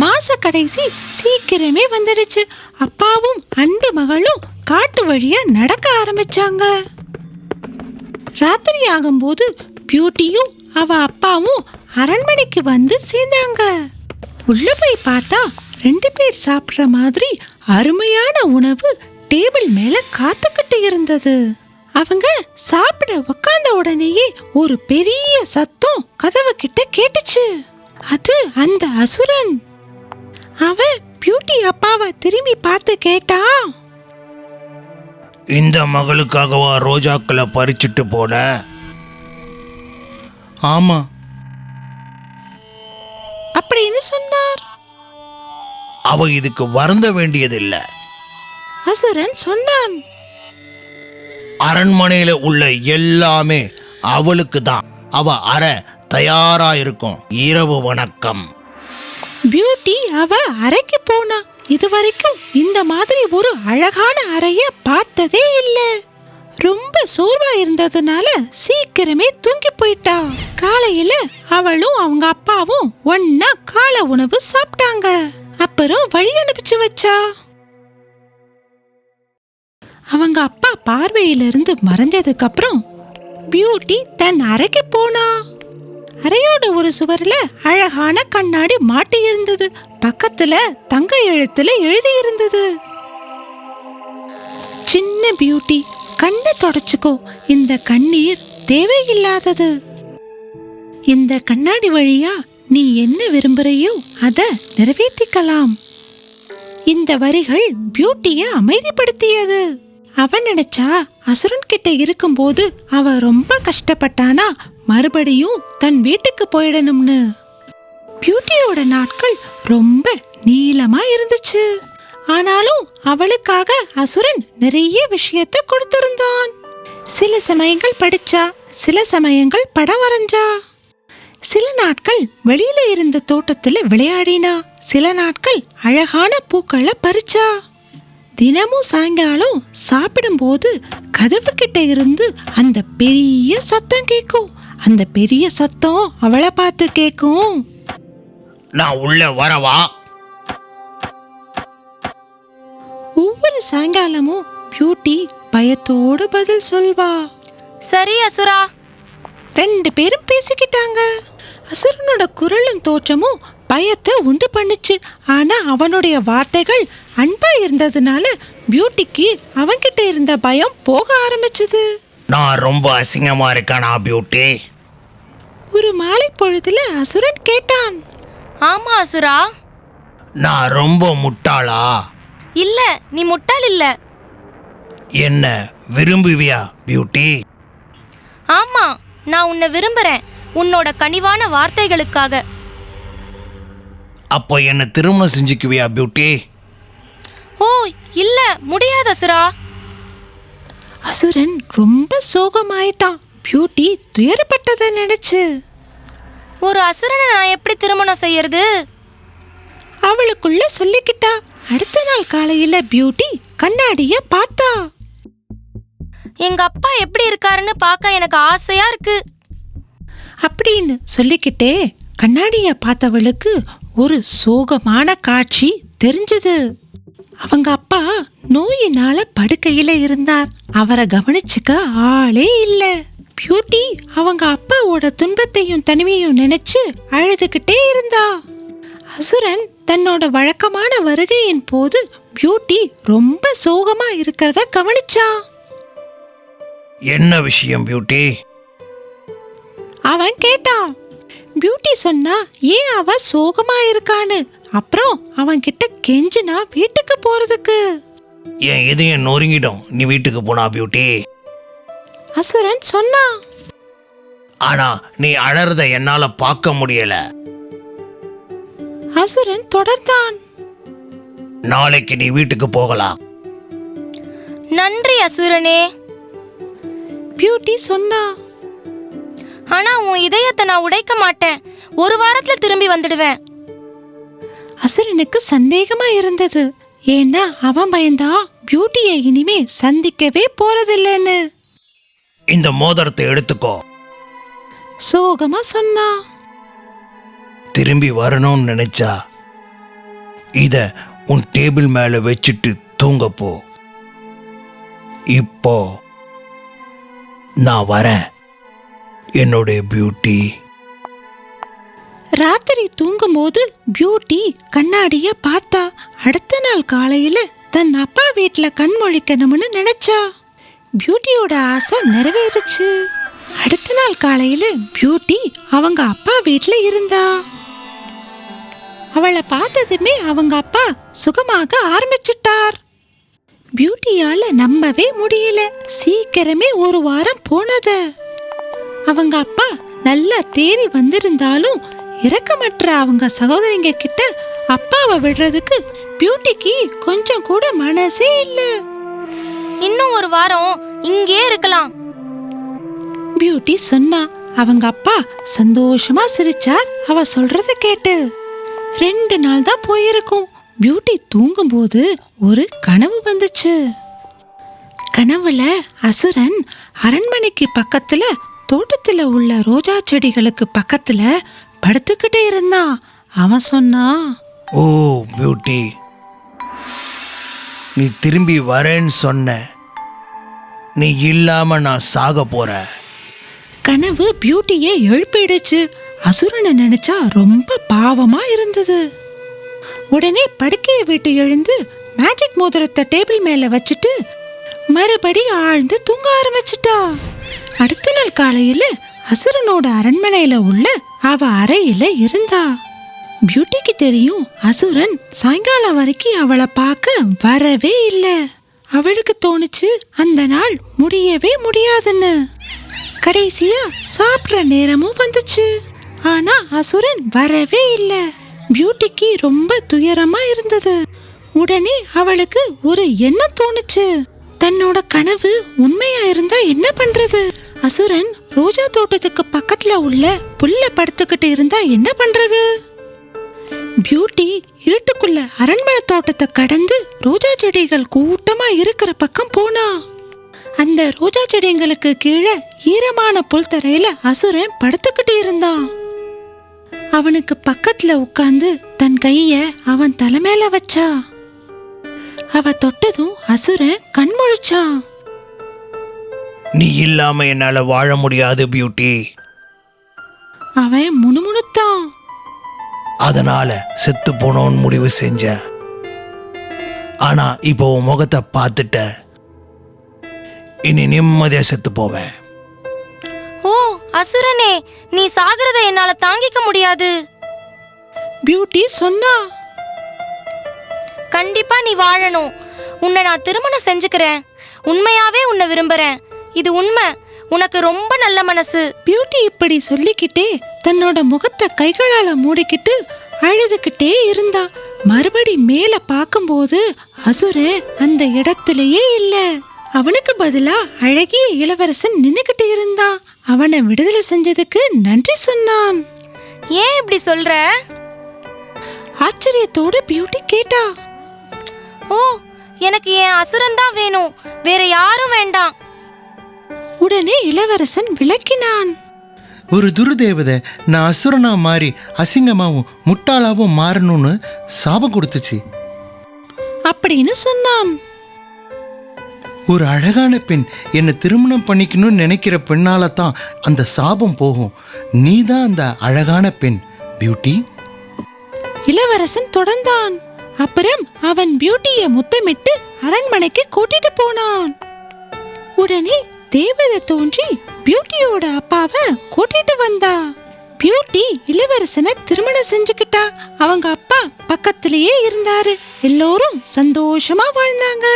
மாச கடைசி சீக்கிரமே வந்துடுச்சு. அப்பாவும் அண்டு மகளும் காட்டு வழியா நடக்க ஆரம்பிச்சாங்க. ராத்திரி ஆகும்போது பியூட்டியும் அவ அப்பாவும் அரண்மனைக்கு வந்து சேர்ந்தாங்க. உள்ள போய் பார்த்தா ரெண்டு பேர் சாப்பிடுற மாதிரி அருமையான உணவு டேபிள் மேல காத்துக்கிட்டு இருந்தது. அவங்க சாப்பிட உக்காந்த உடனேயே ஒரு பெரிய சத்தம் கதவு கிட்ட கேட்டுச்சு. அது அந்த அசுரன். அவன் பியூட்டி அப்பாவை திரும்பி பார்த்து கேட்டா? இந்த மகளுக்காகவா ரோஜாக்களை பறிச்சிட்டு போன? ஆமா. அப்படின்னு சொன்னார். அவ இதுக்கு வருந்த வேண்டியதில்லை. அசுரன் சொன்னான். அரண்மனையில உள்ள எல்லாமே அவளுக்கு தான் அவ அறை தயாரா இருக்கும். இரவு வணக்கம். பியூட்டி அவ அறைக்கு போனா. இதுவரைக்கும் இந்த மாதிரி ஒரு அழகான அறைய பார்த்ததே இல்ல. ரொம்ப சோர்வா இருந்ததுனால சீக்கிரமே தூங்கி போயிட்டா. காலையில அவளும் அவங்க அப்பாவும் ஒன்னா காலை உணவு சாப்பிட்டாங்க. அப்புறம் வழி அனுப்பிச்சு வச்சா. அவங்க அப்பா பார்வையிலிருந்து மறைஞ்சதுக்கு அப்புறம் பியூட்டி தன் அறைக்கு போனா. அறையோட ஒரு சுவர்ல அழகான கண்ணாடி மாட்டி இருந்தது. பக்கத்துல தங்க எழுத்துல எழுதி இருந்தது சின்ன பியூட்டி கண்ணை தொடச்சுக்கோ. இந்த கண்ணீர் தேவையில்லாதது. இந்த கண்ணாடி வழியா நீ என்ன விரும்புறையோ அதை நிறைவேற்றிக்கலாம். இந்த வரிகள் பியூட்டியை அமைதிப்படுத்தியது. அவன் நினைச்சா அசுரன் கிட்ட இருக்கும்போது அவ ரொம்ப கஷ்டப்பட்டானா? மறுபடியும் தன் வீட்டுக்கு போயிடணும்னு. பியூட்டியோட நாட்கள் ரொம்ப நீளமா இருந்துச்சு. ஆனாலும் அவளுக்காக அசுரன் நிறைய விஷயத்த கொடுத்திருந்தான். சில சமயங்கள் படிச்சா சில சமயங்கள் படம் வரைஞ்சா. சில நாட்கள் வெளியில இருந்த தோட்டத்துல விளையாடினா சில நாட்கள் அழகான பூக்களை பறிச்சா. தினமும் சாயங்காலம் சாப்பிடும்போது கதவு கிட்ட இருந்து அந்த பெரிய சத்தம் கேட்கும் அந்த பெரிய சத்தம் அவளை பார்த்து கேட்கும் நான் உள்ள வரவா? ஒவ்வொரு சாயங்காலமும் பியூட்டி பயத்தோடு பதில் சொல்வா. சரி அசுரா. ரெண்டு பேரும் பேசிக்கிட்டாங்க. அசுரனோட குரலும் தோற்றமும் பயத்தை உண்டு பண்ணுச்சு. ஆனா அவனுடைய வார்த்தைகள் அன்பா இருந்ததுனால பியூட்டிக்கு அவன்கிட்ட இருந்த பயம் போக ஆரம்பிச்சது. நான் ரொம்ப அசிங்கமா இருக்கானா பியூட்டி? ஒரு மாலை பொழுதுல அசுரன் கேட்டான். ஆமா அசுரா. நான் ரொம்ப முட்டாளா? இல்ல நீ முட்டாள் இல்ல. என்ன விரும்புவியா பியூட்டி? ஆமா நான் உன்னை விரும்புறேன். உன்னோட கனிவான வார்த்தைகளுக்காக. அப்போ என்ன திருமணம் செஞ்சுக்குவியா பியூட்டி ஓ இல்ல முடியாது அசுரா அசுரன் ரொம்ப சோகமாயிட்டான். பியூட்டி துயரப்பட்டதை நினைச்சு. ஒரு அசுரனை நான் எப்படி திருமணம் செய்யறது? அவளுக்குள்ள சொல்லிக்கிட்டா. அடுத்த நாள் காலையில பியூட்டி கண்ணாடிய பார்த்தா. எங்க அப்பா எப்படி இருக்காருன்னு பார்க்க எனக்கு ஆசையா இருக்கு. அப்படின்னு சொல்லிக்கிட்டே கண்ணாடிய பார்த்தவளுக்கு ஒரு சோகமான காட்சி தெரிஞ்சது. அவங்க அப்பா நோயினால படுக்கையில இருந்தார். அவரை கவனிச்சுக்க ஆளே இல்ல. பியூட்டி அவங்க அப்பாவோட துன்பத்தையும் தனிமையும் நினைச்சு அழுதுகிட்டே இருந்தா. அசுரன் தன்னோட வழக்கமான வருகையின் போது பியூட்டி ரொம்ப சோகமா இருக்கிறத கவனிச்சா. என்ன விஷயம் பியூட்டி? அவன் கேட்டான். பியூட்டி சொன்னா ஏன் அவ சோகமா இருக்கான்னு? அப்புறம் அவன் கிட்ட கெஞ்சினா வீட்டுக்கு போறதுக்கு. என் இதயம் நொறுங்கிடும். நீ வீட்டுக்கு போனா பியூட்டி. அசுரன் சொன்னான் ஆனா நீ அழறத என்னால பார்க்க முடியல. அசுரன் தொடர்ந்தான். நாளைக்கு நீ வீட்டுக்கு போகலாம். நன்றி அசுரனே. பியூட்டி சொன்னா. ஆனா உன் இதயத்தை நான் உடைக்க மாட்டேன். ஒரு வாரத்துல திரும்பி வந்துடுவேன். அசுரனுக்கு சந்தேகமா இருந்தது. ஏன்னா அவன் பயந்தா பியூட்டியை இனிமே சந்திக்கவே போறதில்லைன்னு. இந்த மோதிரத்தை எடுத்துக்கோ. சோகமா சொன்னா. திரும்பி வரணும்னு நினைச்சா இத உன் டேபிள் மேல வச்சுட்டு தூங்க போ. இப்போ நான் வரேன். என்னுடைய பியூட்டி ராத்திரி தூங்கும்போது பியூட்டி கண்ணாடிய பார்த்தா அடுத்த நாள் காலையில தன் அப்பா வீட்ல கண் முழிக்கணும்னு நினைச்சா. பியூட்டியோட ஆசை நிறைவேறுச்சு. அடுத்த நாள் காலையில பியூட்டி அவங்க அப்பா வீட்ல இருந்தா. அவளை பார்த்ததுமே அவங்க அப்பா சுகமாக ஆரம்பிச்சிட்டார். பியூட்டியால நம்பவே முடியல. சீக்கிரமே ஒரு வாரம் போனது. அவங்க அப்பா நல்லா தேறி வந்திருந்தாலும் இரக்கமற்ற அவங்க சகோதரிங்க கிட்ட அப்பாவை விடுறதுக்கு பியூட்டிக்கு கொஞ்சம் கூட மனசே இல்ல. இன்னும் ஒரு வாரம் இங்கே இருக்கலாம். பியூட்டி சொன்னா அவங்க அப்பா சந்தோஷமா சிரிச்சார் அவ சொல்றத கேட்டு. ரெண்டு நாள் தான் போயிருக்கும். பியூட்டி தூங்கும்போது ஒரு கனவு வந்துச்சு. கனவுல அசுரன் அரண்மனைக்கு பக்கத்துல தோட்டத்துல உள்ள ரோஜா செடிகளுக்கு பக்கத்துல படுத்துக்கிட்டே இருந்தான் அவன் சொன்னான் ஓ பியூட்டி. நீ திரும்பி வரேன்னு சொன்ன. நீ இல்லாம நான் சாக போறேன் கனவு பியூட்டியை எழுப்பிடுச்சு. அசுரனை நினைச்சா ரொம்ப பாவமா இருந்தது. உடனே படுக்கையை விட்டு எழுந்து மேஜிக் மோதிரத்தை டேபிள் மேல வச்சுட்டு மறுபடி ஆழ்ந்து தூங்க ஆரம்பிச்சிட்டா. மறுநாள் காலையில அசுரனோட அரண்மனையில உள்ள அவ அறையில இருந்தா. பியூட்டிக்கு தெரியும் அசுரன் சாயங்காலம் வரைக்கும் அவளை பார்க்க வரவே இல்லை. அவளுக்கு தோணுச்சு அந்த நாள் முடியவே முடியாதுன்னு. கடைசியா சாப்பிட்ற நேரமும் வந்துச்சு. ஆனா அசுரன் வரவே இல்ல. பியூட்டிக்கு ரொம்ப துயரமா இருந்தது. உடனே அவளுக்கு ஒரு எண்ணம் தோணுச்சு. தன்னோட கனவு உண்மையா இருந்தா என்ன பண்றது? அசுரன் ரோஜா தோட்டத்துக்கு பக்கத்துல உள்ள புல்ல படுத்துக்கிட்டு இருந்தா என்ன பண்றது? பியூட்டி இருட்டுக்குள்ள அரண்மனை தோட்டத்தை கடந்து ரோஜா செடிகள் கூட்டமா இருக்கிற பக்கம் போனா. அந்த ரோஜா செடிங்களுக்கு கீழே ஈரமான புல் தரையில அசுரன் படுத்துக்கிட்டு இருந்தான். அவனுக்கு பக்கத்துல உட்கார்ந்து தன் கைய அவன் தலைமையில வச்சா அவ தொட்டதும் அசுரன் கண் முழிச்சான். நீ இல்லாம என்னால வாழ முடியாது பியூட்டி அவன் முணுமுணுத்தான். அதனால செத்து போனோன்னு முடிவு செஞ்ச. ஆனா இப்போ உன் முகத்தை பார்த்துட்ட. இனி நிம்மதியா செத்து போவேன். ஓ அசுரனே நீ சாகிறத என்னால தாங்கிக்க முடியாது. பியூட்டி சொன்னா. கண்டிப்பா நீ வாழணும். உன்னை நான் திருமணம் செஞ்சுக்கிறேன். உண்மையாவே உன்னை விரும்புறேன். இது உண்மை. உனக்கு ரொம்ப நல்ல மனசு. பியூட்டி இப்படி சொல்லிக்கிட்டே தன்னோட முகத்தை கைகளால மூடிக்கிட்டு அழுதுகிட்டே இருந்தா மறுபடி மேல பார்க்கும்போது அசுரன் அந்த இடத்திலேயே இல்ல. அவனுக்கு பதிலா அழகிய இளவரசன் நின்னுகிட்டு இருந்தான் அவனை விடுதலை செஞ்சதுக்கு நன்றி சொன்னான். ஏன் இப்படி சொல்ற? ஆச்சரியத்தோட பியூட்டி கேட்டா ஓ எனக்கு என் அசுரன் தான் வேணும். வேற யாரும் வேண்டாம். உடனே இளவரசன் விளக்கினான். ஒரு துருதேவதை நான் அசுரனா மாறி அசிங்கமாவும் முட்டாளாவும் மாறணும்னு சாபம் கொடுத்துச்சு. அப்படின்னு சொன்னான். ஒரு அழகான பெண் என்னை திருமணம் பண்ணிக்கணும்னு நினைக்கிற பெண்ணால தான் அந்த சாபம் போகும். நீ தான் அந்த அழகான பெண் பியூட்டி. இளவரசன் தொடர்ந்தான். அப்புறம் அவன் பியூட்டிய முத்தமிட்டு அரண்மனைக்கு கூட்டிட்டு போனான். உடனே தேவதை தோன்றி பியூட்டியோட அப்பாவை கூட்டிட்டு வந்தா. பியூட்டி இளவரசனை திருமணம் செஞ்சுக்கிட்டா. அவங்க அப்பா பக்கத்திலேயே இருந்தாரு. எல்லோரும் சந்தோஷமா வாழ்ந்தாங்க.